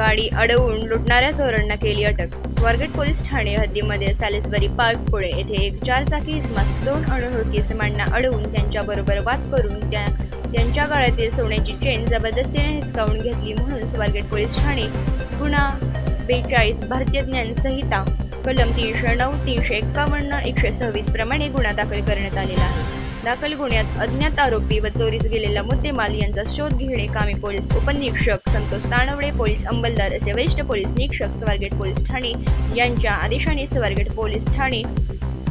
गाडी अडवून लुटणाऱ्या चोरांना केली अटक. स्वारगेट पोलीस ठाणे हद्दीमध्ये सॅलिसबरी पार्क पुढे येथे एक चारचाकी इसमास दोन अनोळखी इसमांना अडवून त्यांच्याबरोबर वाद करून त्या त्यांच्या गळ्यातील सोन्याची चेन जबरदस्तीने हिसकावून घेतली म्हणून स्वारगेट पोलीस ठाणे गुन्हा बेचाळीस भारतीय ज्ञान संहिता कलम तीनशे नऊ तीनशे एक्कावन्न एकशे सव्वीस प्रमाणे गुन्हा दाखल करण्यात आलेला आहे. दाखल गुन्ह्यात अज्ञात आरोपी व चोरीस गेलेला मुद्देमाल यांचा शोध घेणे कामी पोलीस उपनिरीक्षक संतोष ताणवडे पोलीस अंमलदार असे वरिष्ठ पोलीस निरीक्षक स्वारगेट पोलीस ठाणे यांच्या आदेशाने स्वारगेट पोलीस ठाणे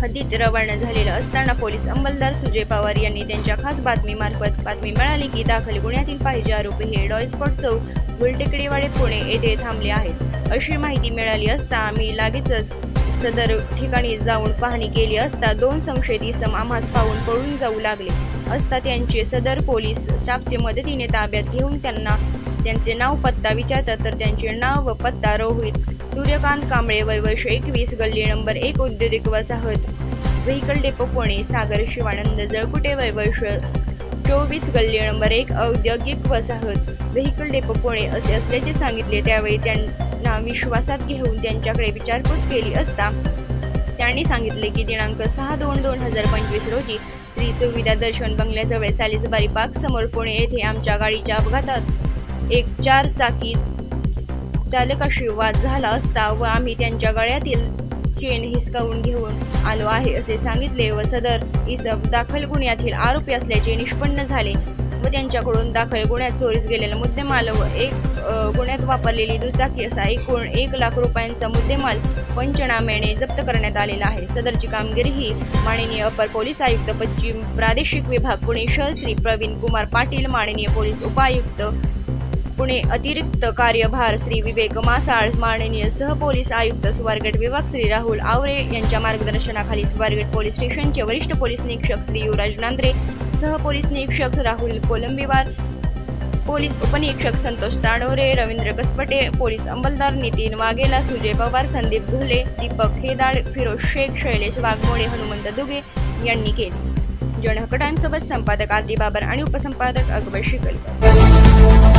हद्दीत रवाना झालेलं असताना पोलीस अंमलदार सुजय पवार यांनी त्यांच्या खास बातमीमार्फत बातमी मिळाली की दाखल गुन्ह्यातील पाहिजे आरोपी हे डॉयस्पॉट चौक गुलटेकडीवाडे पुणे येथे थांबले आहेत. अशी माहिती मिळाली असता आम्ही लागेचच सदर ठिकाणी जाऊन पाहणी केली असता दोन संशयित इसम आम्हास पाहून पळून जाऊ लागले. असता त्यांचे सदर पोलीस स्टाफचे मदतीने ताब्यात घेऊन त्यांना त्यांचे नाव पत्ता विचारतात तर त्यांचे नाव व पत्ता रोहित सूर्यकांत कांबळे वय वर्ष एकवीस गल्ली नंबर एक औद्योगिक वसाहत व्हेकल डेपो पुणे सागर शिवानंद जळकुटे वय वर्ष चोवीस गल्ली नंबर एक औद्योगिक वसाहत व्हेकल डेपो पुणे असे असल्याचे सांगितले. त्यावेळी त्यांना विश्वासात घेऊन त्यांच्याकडे विचारपूस केली असता त्यांनी सांगितले की दिनांक सहा दोन दोन हजार पंचवीस रोजी श्री सुविधा दर्शन बंगल्याजवळ सालिसबारी पार्क समोर पुणे येथे आमच्या गाडीच्या अपघातात एक चार चाकी चालकाशी वाद झाला असता व आम्ही त्यांच्या गळ्यातील चेन हिसकावून घेऊन आलो आहे असे सांगितले व सदर इसब दाखल गुन्ह्यातील आरोपी असल्याचे निष्पन्न झाले व त्यांच्याकडून दाखल गुन्ह्यात चोरीस गेलेला मुद्देमाल व एक गुन्ह्यात वापरलेली दुचाकी असा एकूण एक लाख रुपयांचा मुद्देमाल पंचनाम्याने जप्त करण्यात आलेला आहे. सदरची कामगिरी ही माननीय अपर पोलीस आयुक्त पश्चिम प्रादेशिक विभाग पुणे शहर श्री प्रवीण कुमार पाटील माननीय पोलीस उपायुक्त पुणे. अतिरिक्त कार्यभार श्री विवेक मासाळ माननीय सहपोलीस आयुक्त स्वारगेट विभाग श्री राहुल आवरे यांच्या मार्गदर्शनाखाली स्वारगेट पोलीस स्टेशनचे वरिष्ठ पोलीस निरीक्षक श्री युवराज नांद्रे सहपोलीस निरीक्षक राहुल कोलंबीवार पोलीस उपनिरीक्षक संतोष ताडोरे रवींद्र कसपटे पोलीस अंमलदार नितीन वाघेला सुजय पवार संदीप घुले दीपक हेदाड फिरोज शेख शैलेश वाघमोडे हनुमंत दुगे यांनी केली. जनहक्क टाइम्सोबत संपादक आदी बाबर आणि उपसंपादक अकबर शिकलकर